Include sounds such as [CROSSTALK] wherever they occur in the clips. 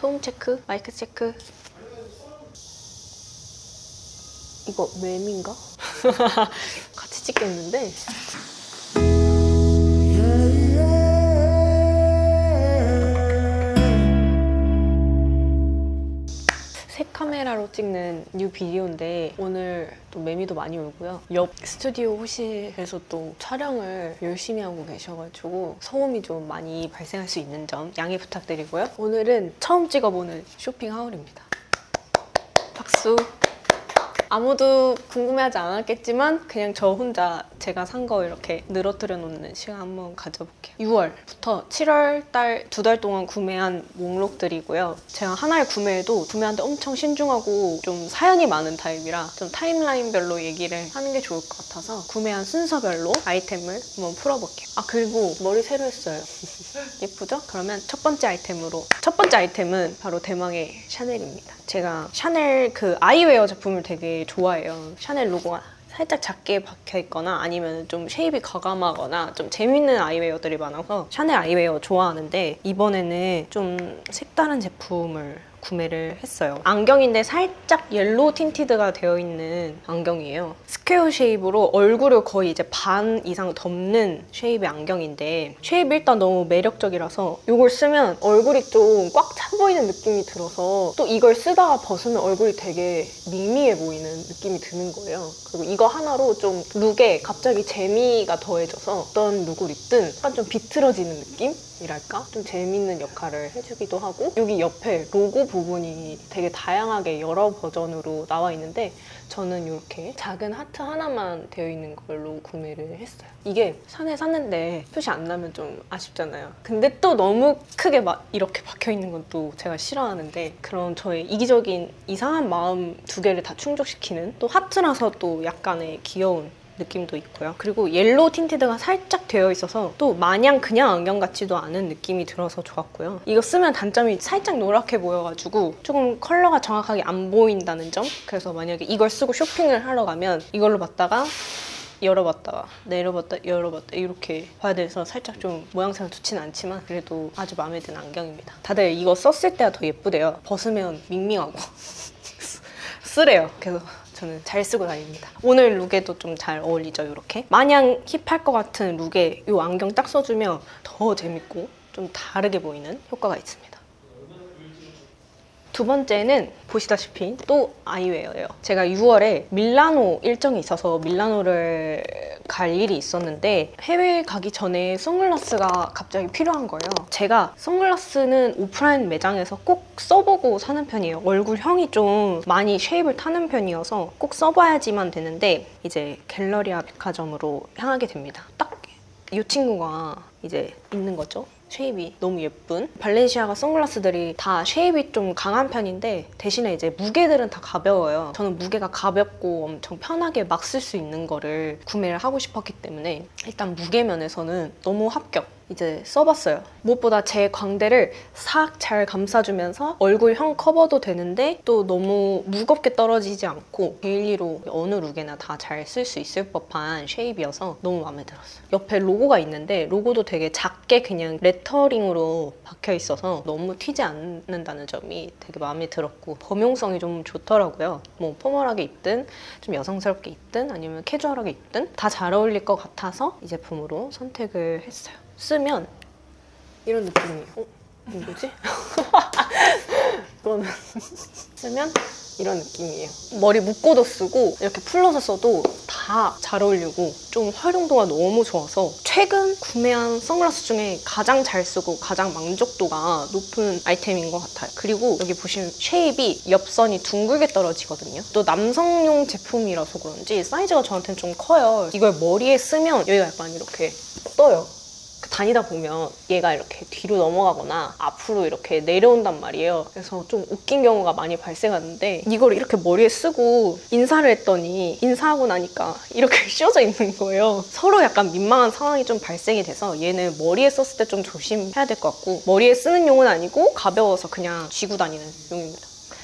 소음 체크, 마이크 체크. 이거 맴인가? [LAUGHS] 같이 찍겠는데? 카메라로 찍는 뉴 비디오인데 오늘 또 매미도 많이 오고요. 옆 스튜디오 호실에서 또 촬영을 열심히 하고 계셔가지고 소음이 좀 많이 발생할 수 있는 점 양해 부탁드리고요. 오늘은 처음 찍어보는 쇼핑 하울입니다. 박수. 아무도 궁금해하지 않았겠지만 그냥 저 혼자 제가 산 거 이렇게 늘어뜨려 놓는 시간 한번 가져볼게요. 6월부터 7월 달 두 달 동안 구매한 목록들이고요. 제가 하나를 구매해도 구매하는데 엄청 신중하고 좀 사연이 많은 타입이라 좀 타임라인별로 얘기를 하는 게 좋을 것 같아서 구매한 순서별로 아이템을 한번 풀어볼게요. 아 그리고 머리 새로 했어요. [LAUGHS] 예쁘죠? 그러면 첫 번째 아이템으로 첫 번째 아이템은 바로 대망의 샤넬입니다. 제가 샤넬 그 아이웨어 제품을 되게 좋아해요. 샤넬 로고가 살짝 작게 박혀 있거나 아니면 좀 쉐입이 과감하거나 좀 재밌는 아이웨어들이 많아서 샤넬 아이웨어 좋아하는데 이번에는 좀 색다른 제품을 구매를 했어요. 안경인데 살짝 옐로우 틴티드가 되어 있는 안경이에요. 스퀘어 쉐입으로 얼굴을 거의 이제 반 이상 덮는 쉐입의 안경인데 쉐입이 일단 너무 매력적이라서 이걸 쓰면 얼굴이 좀 꽉 차 보이는 느낌이 들어서 또 이걸 쓰다가 벗으면 얼굴이 되게 밍밍해 보이는 느낌이 드는 거예요. 그리고 이거 하나로 좀 룩에 갑자기 재미가 더해져서 어떤 룩을 입든 약간 좀 비틀어지는 느낌? 이랄까? 좀 재밌는 역할을 해주기도 하고 여기 옆에 로고 부분이 되게 다양하게 여러 버전으로 나와 있는데 저는 이렇게 작은 하트 하나만 되어 있는 걸로 구매를 했어요. 이게 산에 샀는데 표시 안 나면 좀 아쉽잖아요. 근데 또 너무 크게 막 이렇게 박혀 있는 건 또 제가 싫어하는데 그런 저의 이기적인 이상한 마음 두 개를 다 충족시키는 또 하트라서 또 약간의 귀여운 느낌도 있고요. 그리고 옐로우 틴티드가 살짝 되어 있어서 또 마냥 그냥 안경 같지도 않은 느낌이 들어서 좋았고요. 이거 쓰면 단점이 살짝 노랗게 보여가지고 조금 컬러가 정확하게 안 보인다는 점. 그래서 만약에 이걸 쓰고 쇼핑을 하러 가면 이걸로 봤다가 열어봤다가 내려봤다 열어봤다 이렇게 봐야 돼서 살짝 좀 모양새가 좋지는 않지만 그래도 아주 마음에 드는 안경입니다. 다들 이거 썼을 때가 더 예쁘대요. 벗으면 밍밍하고 [LAUGHS] 쓰래요. 그래서 저는 잘 쓰고 다닙니다. 오늘 룩에도 좀 잘 어울리죠, 이렇게. 마냥 힙할 것 같은 룩에 이 안경 딱 써주면 더 재밌고 좀 다르게 보이는 효과가 있습니다. 두 번째는 보시다시피 또 아이웨어예요. 제가 6월에 밀라노 일정이 있어서 밀라노를 갈 일이 있었는데 해외 가기 전에 선글라스가 갑자기 필요한 거예요. 제가 선글라스는 오프라인 매장에서 꼭 써보고 사는 편이에요. 얼굴형이 좀 많이 쉐입을 타는 편이어서 꼭 써봐야지만 되는데 이제 갤러리아 백화점으로 향하게 됩니다. 딱 이 친구가 이제 있는 거죠. 쉐입이 너무 예쁜 발렌시아가 선글라스들이 다 쉐입이 좀 강한 편인데 대신에 이제 무게들은 다 가벼워요. 저는 무게가 가볍고 엄청 편하게 막 쓸 수 있는 거를 구매를 하고 싶었기 때문에 일단 무게 면에서는 너무 합격. 이제 써봤어요. 무엇보다 제 광대를 싹 잘 감싸주면서 얼굴형 커버도 되는데 또 너무 무겁게 떨어지지 않고 데일리로 어느 룩에나 다 잘 쓸 수 있을 법한 쉐입이어서 너무 마음에 들었어요. 옆에 로고가 있는데 로고도 되게 작게 그냥 레터링으로 박혀 있어서 너무 튀지 않는다는 점이 되게 마음에 들었고 범용성이 좀 좋더라고요. 뭐 포멀하게 입든 좀 여성스럽게 입든 아니면 캐주얼하게 입든 다 잘 어울릴 것 같아서 이 제품으로 선택을 했어요. 쓰면 이런 느낌이에요. 어? 뭐지? 이거는 쓰면 이런 느낌이에요. 머리 묶고도 쓰고 이렇게 풀러서 써도 다 잘 어울리고 좀 활용도가 너무 좋아서 최근 구매한 선글라스 중에 가장 잘 쓰고 가장 만족도가 높은 아이템인 것 같아요. 그리고 여기 보시면 쉐입이 옆선이 둥글게 떨어지거든요. 또 남성용 제품이라서 그런지 사이즈가 저한테는 좀 커요. 이걸 머리에 쓰면 여기가 약간 이렇게 떠요. 다니다 보면 얘가 이렇게 뒤로 넘어가거나 앞으로 이렇게 내려온단 말이에요. 그래서 좀 웃긴 경우가 많이 발생하는데 이걸 이렇게 머리에 쓰고 인사를 했더니 인사하고 나니까 이렇게 [LAUGHS] 씌워져 있는 거예요. 서로 약간 민망한 상황이 좀 발생이 돼서 얘는 머리에 썼을 때 좀 조심해야 될 것 같고 머리에 쓰는 용은 아니고 가벼워서 그냥 쥐고 다니는 용입니다.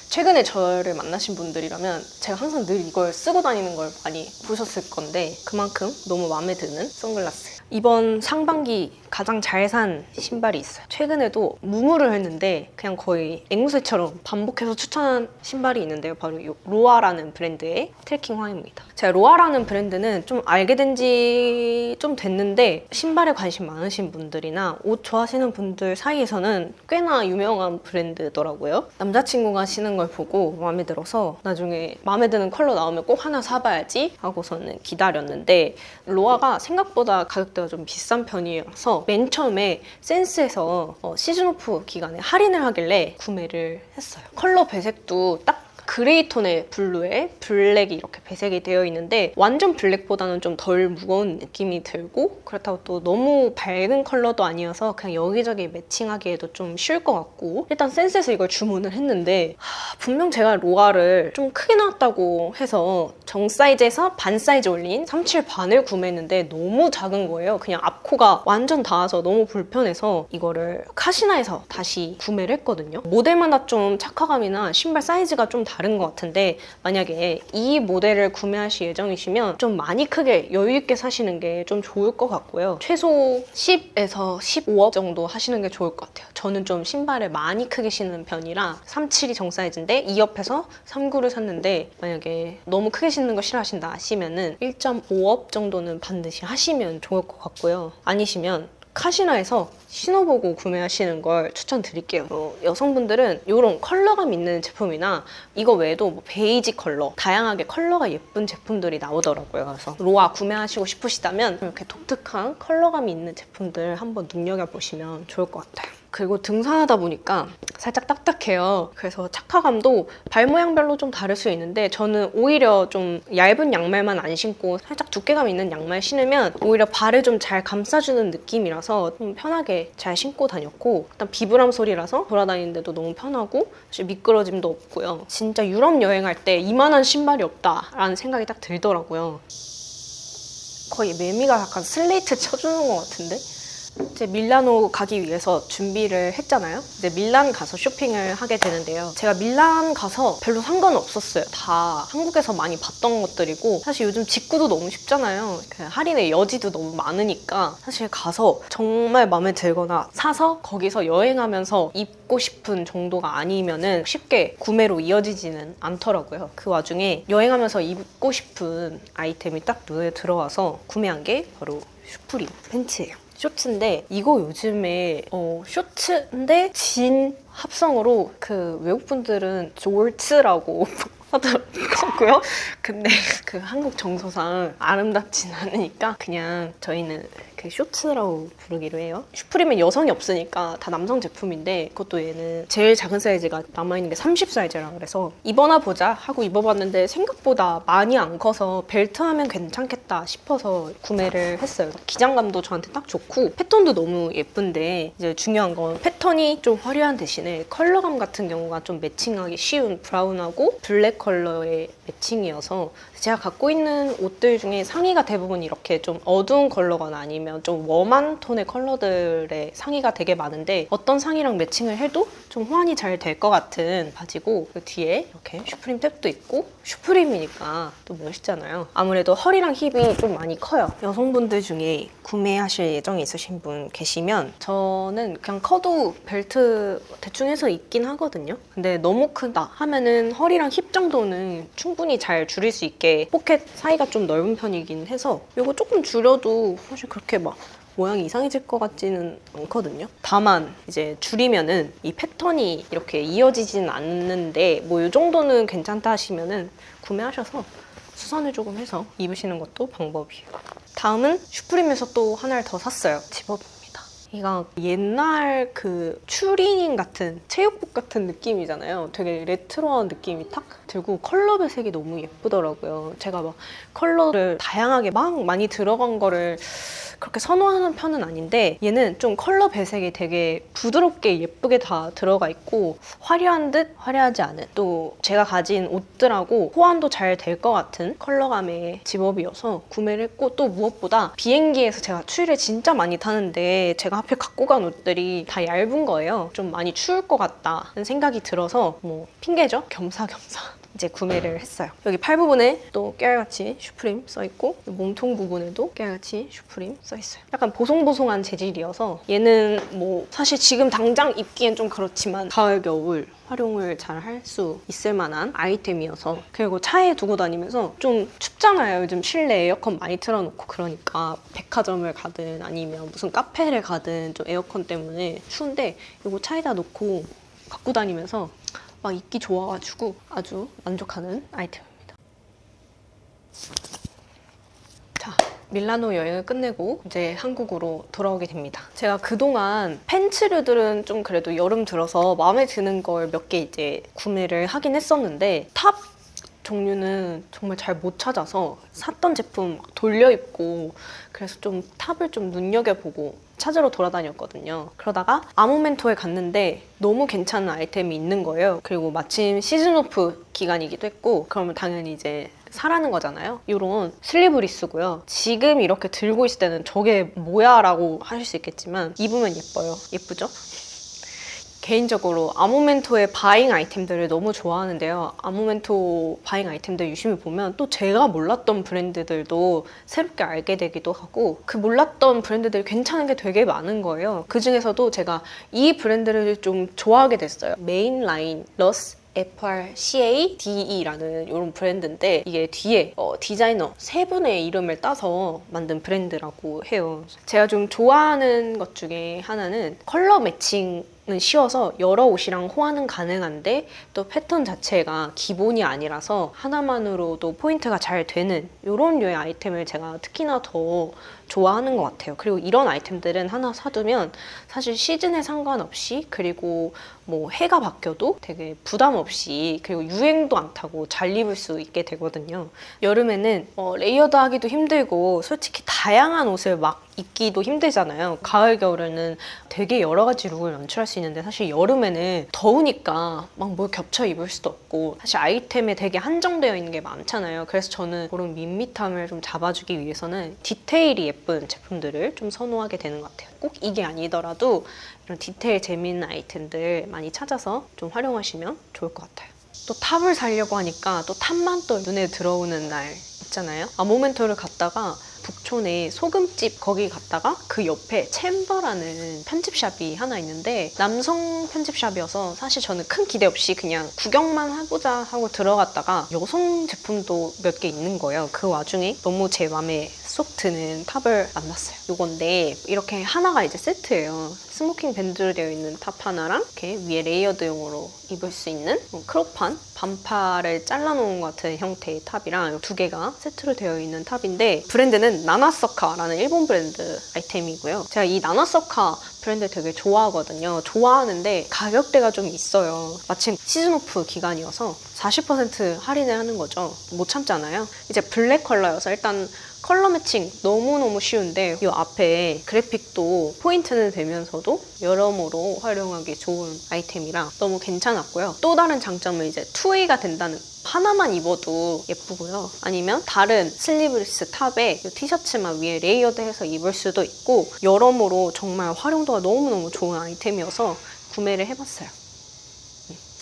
최근에 저를 만나신 분들이라면 제가 항상 늘 이걸 쓰고 다니는 걸 많이 보셨을 건데 그만큼 너무 마음에 드는 선글라스. 이번 상반기 가장 잘 산 신발이 있어요. 최근에도 무무를 했는데 그냥 거의 앵무새처럼 반복해서 추천한 신발이 있는데요. 바로 이 로아라는 브랜드의 트레킹 화입니다. 제가 로아라는 브랜드는 좀 알게 된 지 좀 됐는데 신발에 관심 많으신 분들이나 옷 좋아하시는 분들 사이에서는 꽤나 유명한 브랜드더라고요. 남자친구가 신은 걸 보고 마음에 들어서 나중에 마음에 드는 컬러 나오면 꼭 하나 사봐야지 하고서는 기다렸는데 로아가 생각보다 가격대가 좀 비싼 편이어서 맨 처음에 센스에서 어, 시즌 오프 기간에 할인을 하길래 구매를 했어요. 컬러 배색도 딱 그레이 톤의 블루에 블랙이 이렇게 배색이 되어 있는데 완전 블랙보다는 좀 덜 무거운 느낌이 들고 그렇다고 또 너무 밝은 컬러도 아니어서 그냥 여기저기 매칭하기에도 좀 쉬울 것 같고 일단 센스에서 이걸 주문을 했는데 하, 분명 제가 로아를 좀 크게 나왔다고 해서 정 사이즈에서 반 사이즈 올린 37 반을 구매했는데 너무 작은 거예요. 그냥 앞코가 완전 닿아서 너무 불편해서 이거를 카시나에서 다시 구매를 했거든요. 모델마다 좀 착화감이나 신발 사이즈가 좀 다른 것 같은데 만약에 이 모델을 구매하실 예정이시면 좀 많이 크게 여유 있게 사시는 게 좀 좋을 것 같고요. 최소 10에서 15억 정도 하시는 게 좋을 것 같아요. 저는 좀 신발을 많이 크게 신는 편이라 37이 정 사이즈인데 이 옆에서 39를 샀는데 만약에 너무 크게 신는 거 싫어하신다 하시면은 1.5업 정도는 반드시 하시면 좋을 것 같고요. 아니시면 카시나에서 신어보고 구매하시는 걸 추천드릴게요. 어, 여성분들은 이런 컬러감 있는 제품이나 이거 외에도 뭐 베이지 컬러, 다양하게 컬러가 예쁜 제품들이 나오더라고요. 그래서 로아 구매하시고 싶으시다면 이렇게 독특한 컬러감이 있는 제품들 한번 눈여겨보시면 좋을 것 같아요. 그리고 등산하다 보니까 살짝 딱딱해요. 그래서 착화감도 발 모양별로 좀 다를 수 있는데 저는 오히려 좀 얇은 양말만 안 신고 살짝 두께감 있는 양말 신으면 오히려 발을 좀 잘 감싸주는 느낌이라서 좀 편하게 잘 신고 다녔고 일단 비브람 소리라서 돌아다니는데도 너무 편하고 미끄러짐도 없고요. 진짜 유럽 여행할 때 이만한 신발이 없다라는 생각이 딱 들더라고요. 거의 매미가 약간 슬레이트 쳐주는 것 같은데? 이제 밀라노 가기 위해서 준비를 했잖아요. 이제 밀란 가서 쇼핑을 하게 되는데요. 제가 밀란 가서 별로 상관없었어요. 다 한국에서 많이 봤던 것들이고 사실 요즘 직구도 너무 쉽잖아요. 그 할인의 여지도 너무 많으니까 사실 가서 정말 마음에 들거나 사서 거기서 여행하면서 입고 싶은 정도가 아니면은 쉽게 구매로 이어지지는 않더라고요. 그 와중에 여행하면서 입고 싶은 아이템이 딱 눈에 들어와서 구매한 게 바로 슈프림 팬츠예요. 쇼츠인데 이거 요즘에 어, 쇼츠인데 진 합성어로 그 외국분들은 졸츠라고 [LAUGHS] 하더라고요. 근데 그 한국 정서상 아름답진 않으니까 그냥 저희는 그 쇼츠라고 부르기로 해요. 슈프림은 여성이 없으니까 다 남성 제품인데 그것도 얘는 제일 작은 사이즈가 남아있는 게 30 사이즈라 그래서 입어나 보자 하고 입어봤는데 생각보다 많이 안 커서 벨트 하면 괜찮겠다 싶어서 구매를 했어요. 기장감도 저한테 딱 좋고 패턴도 너무 예쁜데 이제 중요한 건 패턴이 좀 화려한 대신에 컬러감 같은 경우가 좀 매칭하기 쉬운 브라운하고 블랙 컬러의 매칭이어서 제가 갖고 있는 옷들 중에 상의가 대부분 이렇게 좀 어두운 컬러거나 아니면 좀 웜한 톤의 컬러들의 상의가 되게 많은데 어떤 상의랑 매칭을 해도 좀 호환이 잘 될 것 같은 바지고 그 뒤에 이렇게 슈프림 탭도 있고 슈프림이니까 또 멋있잖아요. 아무래도 허리랑 힙이 좀 많이 커요. 여성분들 중에 구매하실 예정이 있으신 분 계시면 저는 그냥 커도 벨트 대충 해서 입긴 하거든요. 근데 너무 크다 하면은 허리랑 힙 정도는 충분히 잘 줄일 수 있게 포켓 사이가 좀 넓은 편이긴 해서 이거 조금 줄여도 사실 그렇게 막 모양이 이상해질 것 같지는 않거든요. 다만 이제 줄이면은 이 패턴이 이렇게 이어지진 않는데 뭐 이 정도는 괜찮다 하시면은 구매하셔서 수선을 조금 해서 입으시는 것도 방법이에요. 다음은 슈프림에서 또 하나를 더 샀어요. 집업 이거 옛날 그 추리닝 같은 체육복 같은 느낌이잖아요. 되게 레트로한 느낌이 탁 들고 컬러 배색이 너무 예쁘더라고요. 제가 막 컬러를 다양하게 막 많이 들어간 거를 그렇게 선호하는 편은 아닌데 얘는 좀 컬러 배색이 되게 부드럽게 예쁘게 다 들어가 있고 화려한 듯 화려하지 않은 또 제가 가진 옷들하고 호환도 잘 될 것 같은 컬러감의 집업이어서 구매를 했고 또 무엇보다 비행기에서 제가 추위를 진짜 많이 타는데 제가 하필 갖고 간 옷들이 다 얇은 거예요. 좀 많이 추울 것 같다는 생각이 들어서 뭐 핑계죠? 겸사겸사. 이제 구매를 했어요. 여기 팔 부분에 또 깨알같이 슈프림 써 있고 몸통 부분에도 깨알같이 슈프림 써 있어요. 약간 보송보송한 재질이어서 얘는 뭐 사실 지금 당장 입기엔 좀 그렇지만 가을 겨울 활용을 잘 할 수 있을 만한 아이템이어서 그리고 차에 두고 다니면서 좀 춥잖아요. 요즘 실내 에어컨 많이 틀어놓고 그러니까 백화점을 가든 아니면 무슨 카페를 가든 좀 에어컨 때문에 추운데 이거 차에다 놓고 갖고 다니면서 막 입기 좋아가지고 아주 만족하는 아이템입니다. 자, 밀라노 여행을 끝내고 이제 한국으로 돌아오게 됩니다. 제가 그동안 팬츠류들은 좀 그래도 여름 들어서 마음에 드는 걸 몇 개 이제 구매를 하긴 했었는데 탑 종류는 정말 잘 못 찾아서 샀던 제품 막 돌려 입고 그래서 좀 탑을 좀 눈여겨보고 찾으러 돌아다녔거든요. 그러다가 아모멘토에 갔는데 너무 괜찮은 아이템이 있는 거예요. 그리고 마침 시즌 오프 기간이기도 했고 그러면 당연히 이제 사라는 거잖아요. 이런 슬리브리스고요. 지금 이렇게 들고 있을 때는 저게 뭐야 라고 하실 수 있겠지만 입으면 예뻐요. 예쁘죠? 개인적으로 아모멘토의 바잉 아이템들을 너무 좋아하는데요. 아모멘토 바잉 아이템들 유심히 보면 또 제가 몰랐던 브랜드들도 새롭게 알게 되기도 하고 그 몰랐던 브랜드들이 괜찮은 게 되게 많은 거예요. 그 중에서도 제가 이 브랜드를 좀 좋아하게 됐어요. 메인 라인 러스 FRCADE라는 이런 브랜드인데 이게 뒤에 어, 디자이너 세 분의 이름을 따서 만든 브랜드라고 해요. 제가 좀 좋아하는 것 중에 하나는 컬러 매칭 은 쉬워서 여러 옷이랑 호환은 가능한데 또 패턴 자체가 기본이 아니라서 하나만으로도 포인트가 잘 되는 이런 류의 아이템을 제가 특히나 더 좋아하는 것 같아요. 그리고 이런 아이템들은 하나 사두면 사실 시즌에 상관없이 그리고 뭐 해가 바뀌어도 되게 부담 없이 그리고 유행도 안 타고 잘 입을 수 있게 되거든요. 여름에는 어, 레이어드 하기도 힘들고 솔직히 다양한 옷을 막 입기도 힘들잖아요. 가을 겨울에는 되게 여러 가지 룩을 연출할 수 있는데 사실 여름에는 더우니까 막 뭘 겹쳐 입을 수도 없고 사실 아이템에 되게 한정되어 있는 게 많잖아요. 그래서 저는 그런 밋밋함을 좀 잡아주기 위해서는 디테일이 예쁜 제품들을 좀 선호하게 되는 것 같아요. 꼭 이게 아니더라도 이런 디테일 재미있는 아이템들 많이 찾아서 좀 활용하시면 좋을 것 같아요. 또 탑을 사려고 하니까 또 탑만 또 눈에 들어오는 날 있잖아요. 아 모멘토를 갔다가 북촌에 소금집 거기 갔다가 그 옆에 챔버라는 편집샵이 하나 있는데 남성 편집샵이어서 사실 저는 큰 기대 없이 그냥 구경만 해보자 하고 들어갔다가 여성 제품도 몇 개 있는 거예요. 그 와중에 너무 제 마음에 쏙 드는 탑을 만났어요. 요건데 이렇게 하나가 이제 세트예요. 스모킹 밴드로 되어 있는 탑 하나랑 이렇게 위에 레이어드용으로 입을 수 있는 뭐 크롭한 반팔을 잘라놓은 것 같은 형태의 탑이랑 두 개가 세트로 되어 있는 탑인데 브랜드는 나나서카라는 일본 브랜드 아이템이고요. 제가 이 나나서카 브랜드 되게 좋아하거든요. 좋아하는데 가격대가 좀 있어요. 마침 시즌 오프 기간이어서 40% 할인을 하는 거죠. 못 참잖아요. 이제 블랙 컬러여서 일단 컬러 매칭 너무너무 쉬운데 이 앞에 그래픽도 포인트는 되면서도 여러모로 활용하기 좋은 아이템이라 너무 괜찮았고요. 또 다른 장점은 이제 투웨이가 된다는 하나만 입어도 예쁘고요. 아니면 다른 슬리브리스 탑에 이 티셔츠만 위에 레이어드해서 입을 수도 있고 여러모로 정말 활용도가 너무너무 좋은 아이템이어서 구매를 해봤어요.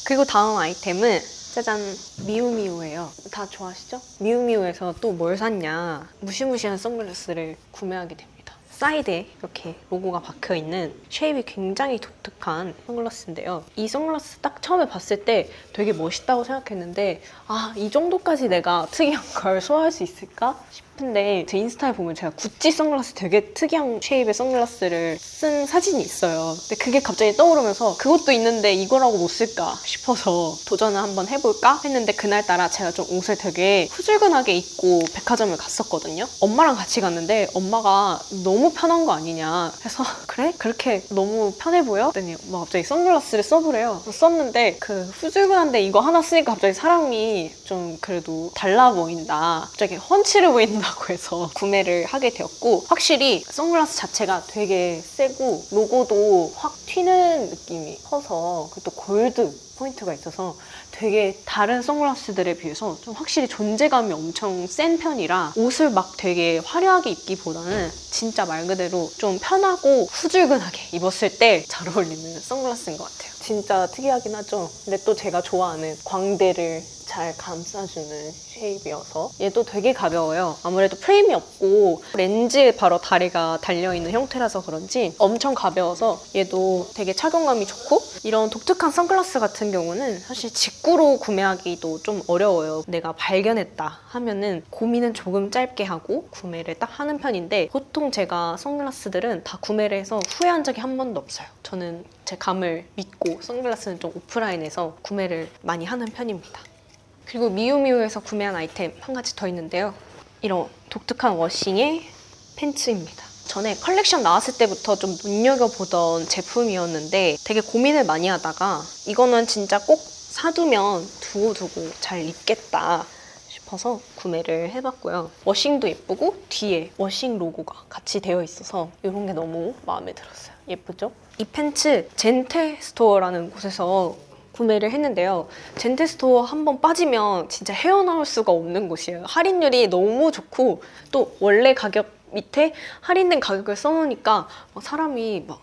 그리고 다음 아이템은 짜잔 미우미우예요. 다 좋아하시죠? 미우미우에서 또 뭘 샀냐 무시무시한 선글라스를 구매하게 됩니다. 사이드에 이렇게 로고가 박혀 있는 쉐입이 굉장히 독특한 선글라스인데요. 이 선글라스 딱 처음에 봤을 때 되게 멋있다고 생각했는데 아 이 정도까지 내가 특이한 걸 소화할 수 있을까 싶은데 제 인스타에 보면 제가 구찌 선글라스 되게 특이한 쉐입의 선글라스를 쓴 사진이 있어요. 근데 그게 갑자기 떠오르면서 그것도 있는데 이거라고 못 쓸까 싶어서 도전을 한번 해볼까 했는데 그날따라 제가 좀 옷을 되게 후줄근하게 입고 백화점을 갔었거든요. 엄마랑 같이 갔는데 엄마가 너무 편한 거 아니냐 해서 [LAUGHS] 그래? 그렇게 너무 편해 보여? 했더니 엄마 갑자기 선글라스를 써보래요. 썼는데 그 후줄근한데 이거 하나 쓰니까 갑자기 사람이 좀 그래도 달라 보인다. 갑자기 훤칠해 보인다고 해서 [LAUGHS] 구매를 하게 되었고 확실히 선글라스 자체가 되게 세고 로고도 확 튀는 느낌이 커서 그리고 또 골드 포인트가 있어서 되게 다른 선글라스들에 비해서 좀 확실히 존재감이 엄청 센 편이라 옷을 막 되게 화려하게 입기보다는 진짜 말 그대로 좀 편하고 후줄근하게 입었을 때 잘 어울리는 선글라스인 것 같아요. 진짜 특이하긴 하죠. 근데 또 제가 좋아하는 광대를 잘 감싸주는 쉐입이어서 얘도 되게 가벼워요. 아무래도 프레임이 없고 렌즈에 바로 다리가 달려있는 형태라서 그런지 엄청 가벼워서 얘도 되게 착용감이 좋고 이런 독특한 선글라스 같은 경우는 사실 직구로 구매하기도 좀 어려워요. 내가 발견했다 하면은 고민은 조금 짧게 하고 구매를 딱 하는 편인데 보통 제가 선글라스들은 다 구매를 해서 후회한 적이 한 번도 없어요. 저는 제 감을 믿고 선글라스는 좀 오프라인에서 구매를 많이 하는 편입니다. 그리고 미우미우에서 구매한 아이템 한 가지 더 있는데요. 이런 독특한 워싱의 팬츠입니다. 전에 컬렉션 나왔을 때부터 좀 눈여겨보던 제품이었는데 되게 고민을 많이 하다가 이거는 진짜 꼭 사두면 두고두고 잘 입겠다 싶어서 구매를 해봤고요. 워싱도 예쁘고 뒤에 워싱 로고가 같이 되어 있어서 이런 게 너무 마음에 들었어요. 예쁘죠? 이 팬츠 젠테 스토어라는 곳에서 구매를 했는데요. 젠테 스토어 한 번 빠지면 진짜 헤어나올 수가 없는 곳이에요. 할인율이 너무 좋고 또 원래 가격 밑에 할인된 가격을 써놓으니까 막 사람이 막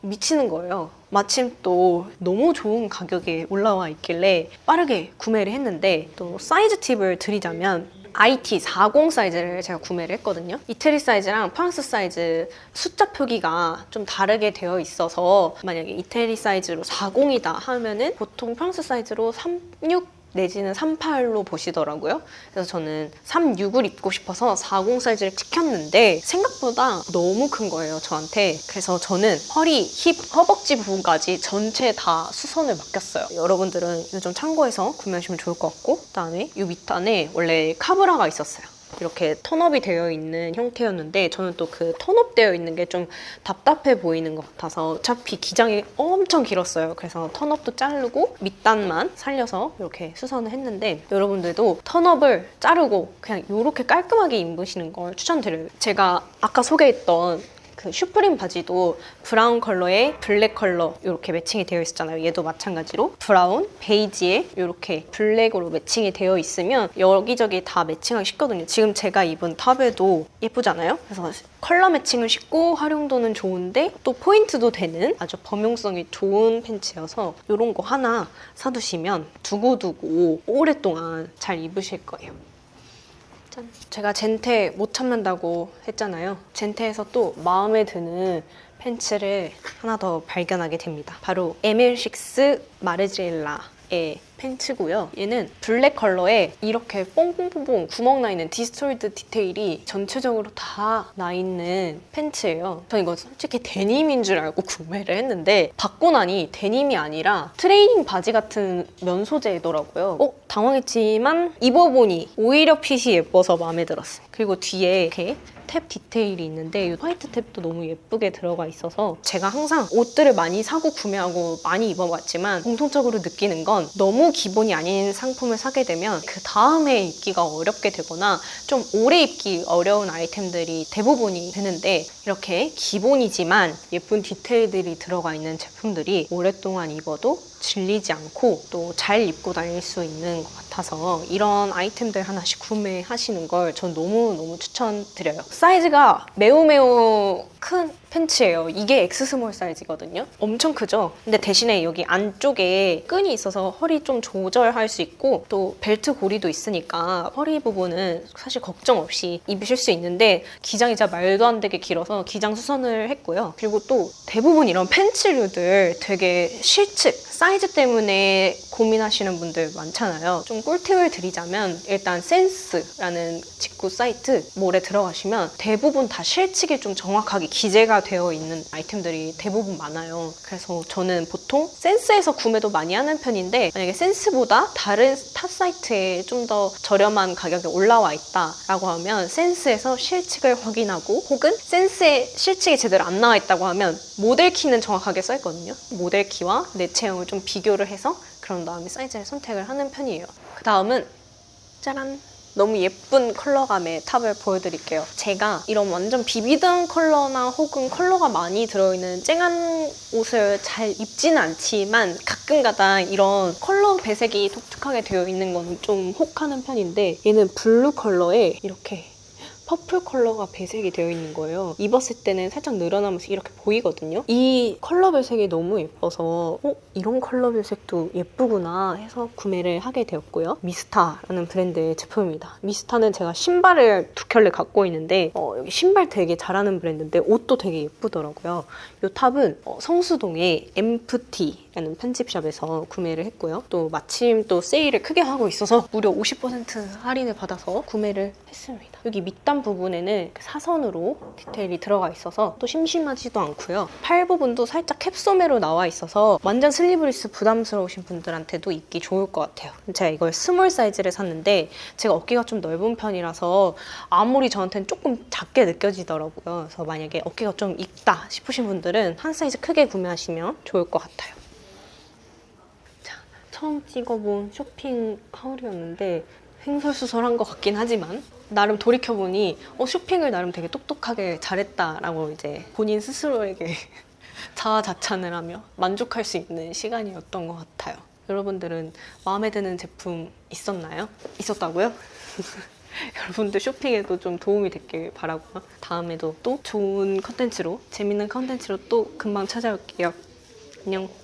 미치는 거예요. 마침 또 너무 좋은 가격에 올라와 있길래 빠르게 구매를 했는데 또 사이즈 팁을 드리자면 IT 40 사이즈를 제가 구매를 했거든요. 이태리 사이즈랑 프랑스 사이즈 숫자 표기가 좀 다르게 되어 있어서 만약에 이태리 사이즈로 40이다 하면은 보통 프랑스 사이즈로 36 내지는 38로 보시더라고요. 그래서 저는 36을 입고 싶어서 40 사이즈를 찍혔는데 생각보다 너무 큰 거예요, 저한테. 그래서 저는 허리, 힙, 허벅지 부분까지 전체 다 수선을 맡겼어요. 여러분들은 이거 좀 참고해서 구매하시면 좋을 것 같고 그다음에 이 밑단에 원래 카브라가 있었어요. 이렇게 턴업이 되어 있는 형태였는데 저는 또 그 턴업 되어 있는 게 좀 답답해 보이는 것 같아서 어차피 기장이 엄청 길었어요. 그래서 턴업도 자르고 밑단만 살려서 이렇게 수선을 했는데 여러분들도 턴업을 자르고 그냥 이렇게 깔끔하게 입으시는 걸 추천드려요. 제가 아까 소개했던 그 슈프림 바지도 브라운 컬러에 블랙 컬러 이렇게 매칭이 되어 있었잖아요. 얘도 마찬가지로 브라운, 베이지에 이렇게 블랙으로 매칭이 되어 있으면 여기저기 다 매칭하기 쉽거든요. 지금 제가 입은 탑에도 예쁘잖아요. 그래서 컬러 매칭은 쉽고 활용도는 좋은데 또 포인트도 되는 아주 범용성이 좋은 팬츠여서 이런 거 하나 사두시면 두고두고 오랫동안 잘 입으실 거예요. 짠. 제가 젠테 못 참는다고 했잖아요. 젠테에서 또 마음에 드는 팬츠를 하나 더 발견하게 됩니다. 바로 ML6 마르지엘라의 팬츠고요. 얘는 블랙 컬러에 이렇게 뽕뽕뽕뽕 구멍 나 있는 디스톨드 디테일이 전체적으로 다 나 있는 팬츠예요. 전 이거 솔직히 데님인 줄 알고 [LAUGHS] 구매를 했는데 받고 나니 데님이 아니라 트레이닝 바지 같은 면 소재더라고요. 어? 당황했지만 입어보니 오히려 핏이 예뻐서 마음에 들었어요. 그리고 뒤에 이렇게 탭 디테일이 있는데 이 화이트 탭도 너무 예쁘게 들어가 있어서 제가 항상 옷들을 많이 사고 구매하고 많이 입어봤지만 공통적으로 느끼는 건 너무 기본이 아닌 상품을 사게 되면 그 다음에 입기가 어렵게 되거나 좀 오래 입기 어려운 아이템들이 대부분이 되는데 이렇게 기본이지만 예쁜 디테일들이 들어가 있는 제품들이 오랫동안 입어도 질리지 않고 또 잘 입고 다닐 수 있는 것 같아서 이런 아이템들 하나씩 구매하시는 걸 전 너무너무 추천드려요. 사이즈가 매우 매우 큰 팬츠예요. 이게 X 스몰 사이즈거든요. 엄청 크죠? 근데 대신에 여기 안쪽에 끈이 있어서 허리 좀 조절할 수 있고 또 벨트 고리도 있으니까 허리 부분은 사실 걱정 없이 입으실 수 있는데 기장이 진짜 말도 안 되게 길어서 기장 수선을 했고요. 그리고 또 대부분 이런 팬츠류들 되게 실측, 사이즈 때문에 고민하시는 분들 많잖아요. 좀 꿀팁을 드리자면 일단 센스라는 직구 사이트 몰에 들어가시면 대부분 다 실측이 좀 정확하게 기재가 되어 있는 아이템들이 대부분 많아요. 그래서 저는 보통 센스에서 구매도 많이 하는 편인데 만약에 센스보다 다른 타 사이트에 좀 더 저렴한 가격에 올라와 있다라고 하면 센스에서 실측을 확인하고 혹은 센스 에 실측이 제대로 안 나와 있다고 하면 모델 키는 정확하게 써 있거든요. 모델 키와 내 체형을 좀 비교를 해서 그런 다음에 사이즈를 선택을 하는 편이에요. 그 다음은 짜란! 너무 예쁜 컬러감의 탑을 보여드릴게요. 제가 이런 완전 비비드한 컬러나 혹은 컬러가 많이 들어있는 쨍한 옷을 잘 입지는 않지만 가끔가다 이런 컬러 배색이 독특하게 되어 있는 거는 좀 혹하는 편인데 얘는 블루 컬러에 이렇게 퍼플 컬러가 배색이 되어 있는 거예요. 입었을 때는 살짝 늘어나면서 이렇게 보이거든요. 이 컬러 배색이 너무 예뻐서 어? 이런 컬러 배색도 예쁘구나 해서 구매를 하게 되었고요. 미스타라는 브랜드의 제품입니다. 미스타는 제가 신발을 두 켤레 갖고 있는데 어, 여기 신발 되게 잘하는 브랜드인데 옷도 되게 예쁘더라고요. 이 탑은 어, 성수동의 엠프티 라는 편집샵에서 구매를 했고요. 또 마침 또 세일을 크게 하고 있어서 무려 50% 할인을 받아서 구매를 했습니다. 여기 밑단 부분에는 그 사선으로 디테일이 들어가 있어서 또 심심하지도 않고요. 팔 부분도 살짝 캡소매로 나와 있어서 완전 슬리브리스 부담스러우신 분들한테도 입기 좋을 것 같아요. 제가 이걸 스몰 사이즈를 샀는데 제가 어깨가 좀 넓은 편이라서 아무리 저한테는 조금 작게 느껴지더라고요. 그래서 만약에 어깨가 좀 있다 싶으신 분들은 한 사이즈 크게 구매하시면 좋을 것 같아요. 자, 처음 찍어본 쇼핑 하울이었는데 횡설수설한 것 같긴 하지만 나름 돌이켜보니 어, 쇼핑을 나름 되게 똑똑하게 잘했다라고 이제 본인 스스로에게 [LAUGHS] 자아자찬을 하며 만족할 수 있는 시간이었던 것 같아요. 여러분들은 마음에 드는 제품 있었나요? 있었다고요? [LAUGHS] 여러분들 쇼핑에도 좀 도움이 됐길 바라고요. 다음에도 또 좋은 컨텐츠로 재밌는 컨텐츠로 또 금방 찾아올게요. 안녕.